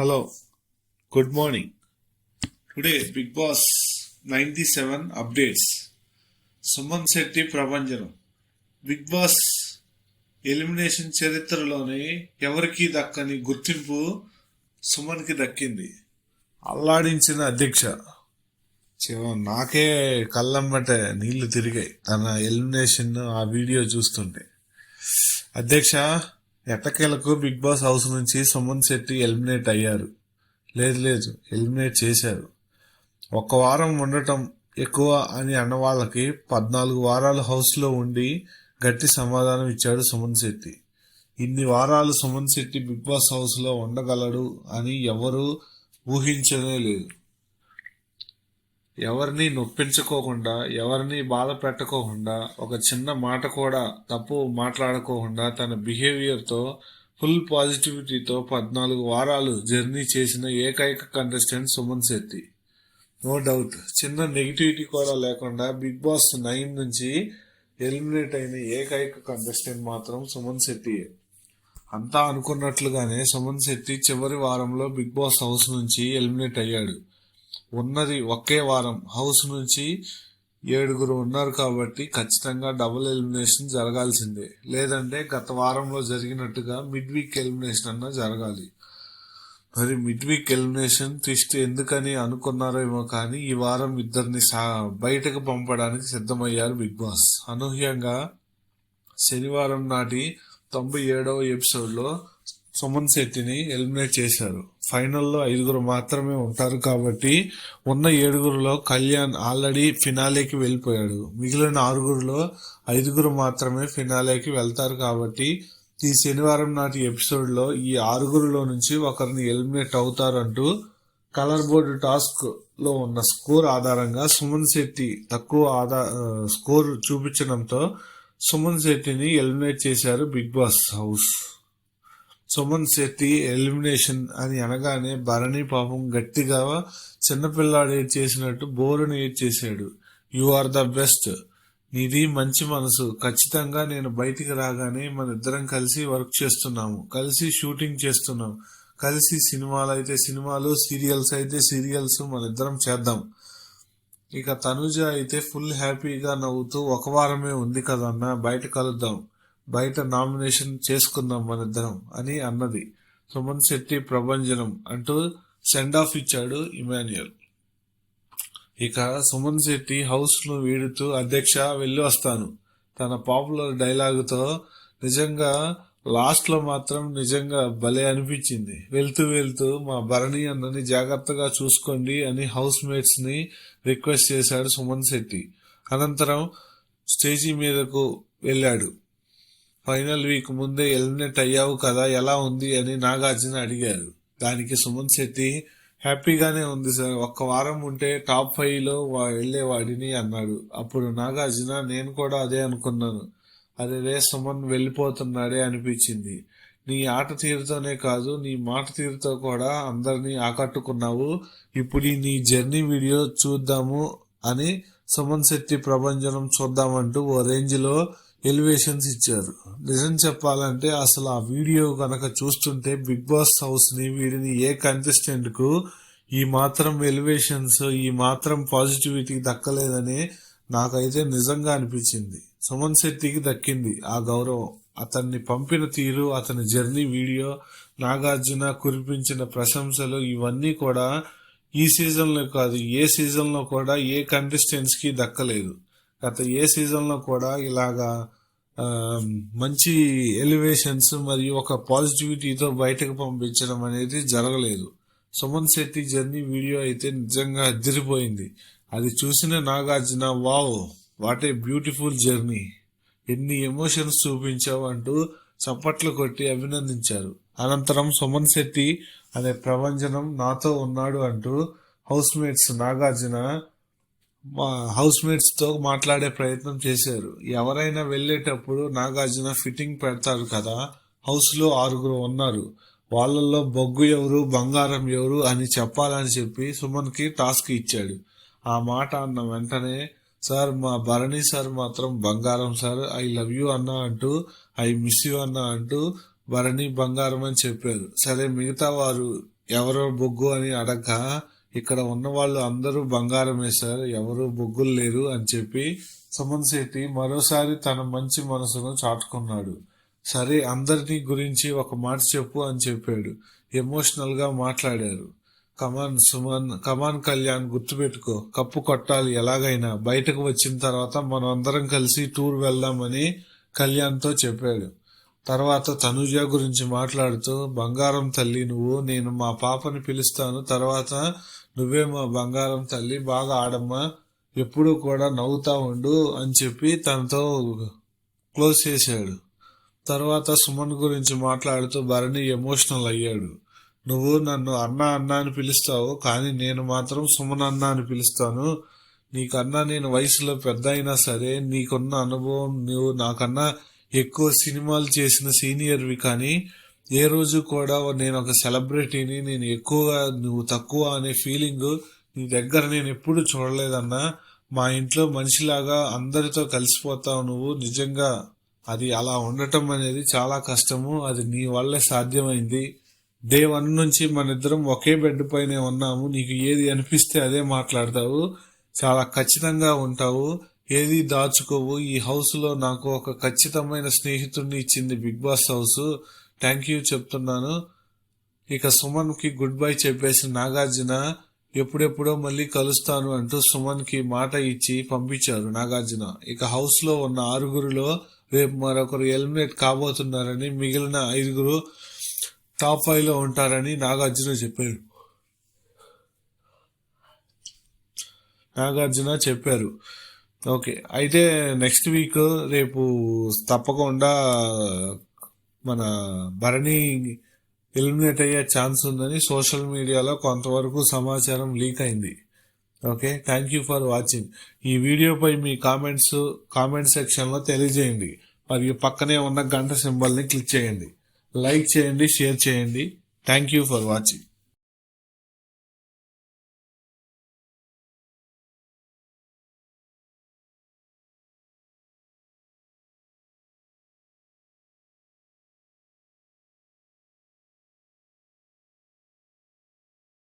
Hello good morning today big boss ninety seven updates Suman Shetty ప్రభంజనం big boss elimination చరిత్రలోనే ఎవరికి దక్కని గుర్తింపు సుమన్కి దక్కింది. అల్లాడించిన అధ్యక్ష. చివ- నాకే కళ్ళమ్మట నీళ్ళు తిరిగాయి తన ఎలిమినేషన్ ఆ వీడియో చూస్తుంటే. అధ్యక్ష ఎట్టకేలకు బిగ్ బాస్ హౌస్ నుంచి సుమన్ శెట్టి ఎలిమినేట్ అయ్యారు. లేదు లేదు ఎలిమినేట్ చేశారు. ఒక వారం ఉండటం ఎక్కువ అని అన్న వాళ్ళకి పద్నాలుగు వారాలు హౌస్లో ఉండి గట్టి సమాధానం ఇచ్చాడు సుమన్ శెట్టి. ఇన్ని వారాలు సుమన్ శెట్టి బిగ్ బాస్ హౌస్లో ఉండగలడు అని ఎవరూ ఊహించనే లేదు. ఎవరిని నొప్పించుకోకుండా ఎవరిని బాధ పెట్టకోకుండా ఒక చిన్న మాట కూడా తప్పు మాట్లాడుకోకుండా తన బిహేవియర్తో ఫుల్ పాజిటివిటీతో పద్నాలుగు వారాలు జర్నీ చేసిన ఏకైక contestant Suman Shetty. No doubt చిన్న నెగిటివిటీ కూడా లేకుండా బిగ్ బాస్ నైన్ నుంచి ఎలిమినేట్ అయిన ఏకైక కంటెస్టెంట్ మాత్రం సుమన్ శెట్టి అంతా అనుకున్నట్లుగానే సుమన్ శెట్టి చివరి వారంలో బిగ్ బాస్ హౌస్ నుంచి ఎలిమినేట్ అయ్యాడు. ఉన్నది ఒకే వారం. హౌస్ నుంచి ఏడుగురు ఉన్నారు కాబట్టి ఖచ్చితంగా డబుల్ ఎలిమినేషన్ జరగాల్సిందే. లేదంటే గత వారంలో జరిగినట్టుగా మిడ్ వీక్ ఎలిమినేషన్ అన్నా జరగాలి. మరి మిడ్ వీక్ ఎలిమినేషన్ ట్విస్ట్ ఎందుకని అనుకున్నారేమో కానీ ఈ వారం ఇద్దరిని సా బయటకు పంపడానికి సిద్ధమయ్యారు బిగ్ బాస్. అనూహ్యంగా శనివారం నాటి తొంభై ఏడవ ఎపిసోడ్లో సుమన్ శెట్టిని ఎలిమినేట్ చేశారు. ఫైనల్లో ఐదుగురు మాత్రమే ఉంటారు కాబట్టి ఉన్న ఏడుగురులో కళ్యాణ్ ఆల్రెడీ ఫినాలేకి వెళ్ళిపోయాడు. మిగిలిన ఆరుగురులో ఐదుగురు మాత్రమే ఫినాలేకి వెళ్తారు కాబట్టి ఈ శనివారం నాటి ఎపిసోడ్లో ఈ ఆరుగురులో నుంచి ఒకరిని ఎలిమినేట్ అవుతారంటూ కలర్ బోర్డు టాస్క్లో ఉన్న స్కోర్ ఆధారంగా సుమన్ శెట్టి తక్కువ ఆదా స్కోర్ చూపించడంతో సుమన్ శెట్టిని ఎలిమినేట్ చేశారు big boss house. Suman Shetty elimination అని అనగానే భరణి పాపం గట్టిగా చిన్నపిల్లాడు ఏడ్ చేసినట్టు బోరుని ఏడ్ చేశాడు. యు ఆర్ ద బెస్ట్ నీది మంచి మనసు. ఖచ్చితంగా నేను బయటికి రాగానే మన ఇద్దరం కలిసి వర్క్ చేస్తున్నాము. కలిసి షూటింగ్ చేస్తున్నాం. కలిసి సినిమాలు అయితే సినిమాలు సీరియల్స్ అయితే సీరియల్స్ మన ఇద్దరం చేద్దాం. ఇక తనుజ అయితే ఫుల్ హ్యాపీగా నవ్వుతూ ఒక వారమే ఉంది కదన్నా బయట కలుద్దాం. బయట నామినేషన్ చేసుకుందాం మన ఇద్దరం అని అన్నది. సుమన్ శెట్టి ప్రభంజనం అంటూ సెండ్ ఆఫ్ ఇచ్చాడు ఇమాన్యుయల్. ఇక సుమన్ శెట్టి హౌస్ను వీడుతూ అధ్యక్ష వెళ్ళి వస్తాను. తన పాపులర్ డైలాగుతో నిజంగా లాస్ట్లో మాత్రం నిజంగా భలే అనిపించింది. వెళ్తూ వెళ్తూ మా భరణి అన్నని జాగ్రత్తగా చూసుకోండి అని హౌస్ మేట్స్ని రిక్వెస్ట్ చేశాడు సుమన్ శెట్టి. అనంతరం స్టేజీ మీదకు వెళ్ళాడు. ఫైనల్ వీక్ ముందే ఎలిమినేట్ అయ్యావు కదా ఎలా ఉంది అని నాగార్జున అడిగారు. దానికి సుమన్ శెట్టి హ్యాపీగానే ఉంది సార్ ఒక్క వారం ఉంటే టాప్ ఫైవ్లో వా- వెళ్ళేవాడిని అన్నాడు. అప్పుడు నాగార్జున నేను కూడా అదే అనుకున్నాను. అదే రే సుమన్ వెళ్ళిపోతున్నాడే అనిపించింది. నీ ఆట తీరుతోనే కాదు నీ మాట తీరుతో కూడా అందరినీ ఆకట్టుకున్నావు. ఇప్పుడు ఈ నీ జర్నీ వీడియో చూద్దాము అని సుమన్ శెట్టి ప్రభంజనం చూద్దామంటూ ఓ రేంజ్లో ఎలివేషన్స్ ఇచ్చారు. నిజం చెప్పాలంటే అసలు ఆ వీడియో కనుక చూస్తుంటే బిగ్ బాస్ హౌస్ని వీడిని ఏ కంటెస్టెంట్కు ఈ మాత్రం ఎలివేషన్స్ ఈ మాత్రం పాజిటివిటీ దక్కలేదని నాకైతే నిజంగా అనిపించింది. సుమన్ శెట్టికి దక్కింది ఆ గౌరవం. అతన్ని పంపిన తీరు అతని జర్నీ వీడియో నాగార్జున కురిపించిన ప్రశంసలు ఇవన్నీ కూడా ఈ సీజన్లో కాదు ఏ సీజన్లో కూడా ఏ కంటెస్టెంట్స్కి దక్కలేదు. గత ఏ సీజన్లో కూడా ఇలాగా మంచి ఎలివేషన్స్ మరియు ఒక పాజిటివిటీతో బయటకు పంపించడం అనేది జరగలేదు. సుమన్ శెట్టి జర్నీ వీడియో అయితే నిజంగా అదిరిపోయింది అది చూసిన Nagarjuna wow what a beautiful journey. ఎన్ని ఎమోషన్స్ చూపించావు అంటూ చప్పట్లు కొట్టి అభినందించారు. అనంతరం సుమన్ శెట్టి అనే ప్రభంజనం నాతో ఉన్నాడు అంటూ హౌస్ మేట్స్ నాగార్జున మా హౌస్ మేట్స్తో మాట్లాడే ప్రయత్నం చేశారు. ఎవరైనా వెళ్ళేటప్పుడు నాగార్జున ఫిట్టింగ్ పెడతారు కదా హౌస్లో ఆరుగురు ఉన్నారు. వాళ్ళల్లో బొగ్గు ఎవరు బంగారం ఎవరు అని చెప్పాలని చెప్పి సుమన్కి టాస్క్ ఇచ్చాడు. ఆ మాట అన్న వెంటనే సార్ మా భరణి సార్ మాత్రం బంగారం సార్ ఐ లవ్ యూ అన్న అంటూ ఐ మిస్ యూ అన్న అంటూ భరణి బంగారం అని చెప్పారు. సరే మిగతా వారు ఎవరో బొగ్గు అని అడగ ఇక్కడ ఉన్న వాళ్ళు అందరూ బంగారమే సార్ ఎవరు బొగ్గులు లేరు అని చెప్పి సుమన్ శెట్టి మరోసారి తన మంచి మనసును చాటుకున్నాడు. సరే అందరినీ గురించి ఒక మాట చెప్పు అని చెప్పాడు. ఎమోషనల్గా మాట్లాడారు. కమాన్ సుమన్ కమాన్ కళ్యాణ్ గుర్తుపెట్టుకో కప్పు కొట్టాలి ఎలాగైనా. బయటకు వచ్చిన తర్వాత మనం అందరం కలిసి టూర్ వెళ్దామని కళ్యాణ్తో చెప్పాడు. తర్వాత తనుజ గురించి మాట్లాడుతూ బంగారం తల్లి నువ్వు నేను మా పాపని పిలుస్తాను. తర్వాత నువ్వే మా బంగారం తల్లి బాగా ఆడమ్మా. ఎప్పుడూ కూడా నవ్వుతా ఉండు అని చెప్పి తనతో క్లోజ్ చేశాడు. తర్వాత సుమన్ గురించి మాట్లాడుతూ భరణి ఎమోషనల్ అయ్యాడు. నువ్వు నన్ను అన్న అన్న అని పిలుస్తావు కానీ నేను మాత్రం సుమన్ అన్న అని పిలుస్తాను. నీకన్నా నేను వయసులో పెద్ద అయినా సరే నీకున్న అనుభవం నువ్వు నాకన్నా ఎక్కువ సినిమాలు చేసిన సీనియర్వి కానీ ఏ రోజు కూడా నేను ఒక సెలబ్రిటీని నేను ఎక్కువగా నువ్వు తక్కువ అనే ఫీలింగ్ నీ దగ్గర నేను ఎప్పుడు చూడలేదన్నా మా ఇంట్లో మనిషిలాగా అందరితో కలిసిపోతావు నువ్వు నిజంగా అది అలా ఉండటం అనేది చాలా కష్టము అది నీ వల్లే సాధ్యమైంది. డే వన్ నుంచి మన ఇద్దరం ఒకే బెడ్ పైనే ఉన్నాము నీకు ఏది అనిపిస్తే అదే మాట్లాడతావు చాలా ఖచ్చితంగా ఉంటావు. ఏది దాచుకోవు. ఈ హౌస్లో నాకు ఒక ఖచ్చితమైన స్నేహితుడిని ఇచ్చింది big boss house thank you చెప్తున్నాను. ఇక సుమన్కి గుడ్ బై చెప్పేసి నాగార్జున ఎప్పుడెప్పుడో మళ్ళీ కలుస్తాను అంటూ సుమన్కి మాట ఇచ్చి పంపించారు నాగార్జున. ఇక హౌస్లో ఉన్న ఆరుగురిలో రేపు మరొకరు ఎలిమినేట్ కాబోతున్నారని మిగిలిన ఐదుగురు టాప్ ఫైవ్లో ఉంటారని నాగార్జున చెప్పారు. నాగార్జున చెప్పారు. ఓకే. అయితే నెక్స్ట్ వీక్ రేపు తప్పకుండా మన భరణి ఎలిమినేట్ అయ్యే ఛాన్స్ ఉందని సోషల్ మీడియాలో కొంతవరకు సమాచారం లీక్ అయింది. Okay. Thank you for watching. ఈ వీడియోపై మీ కామెంట్స్ కామెంట్ సెక్షన్లో తెలియజేయండి. మరియు పక్కనే ఉన్న గంట సింబల్ని క్లిక్ చేయండి. లైక్ చేయండి షేర్ చేయండి. Thank you for watching.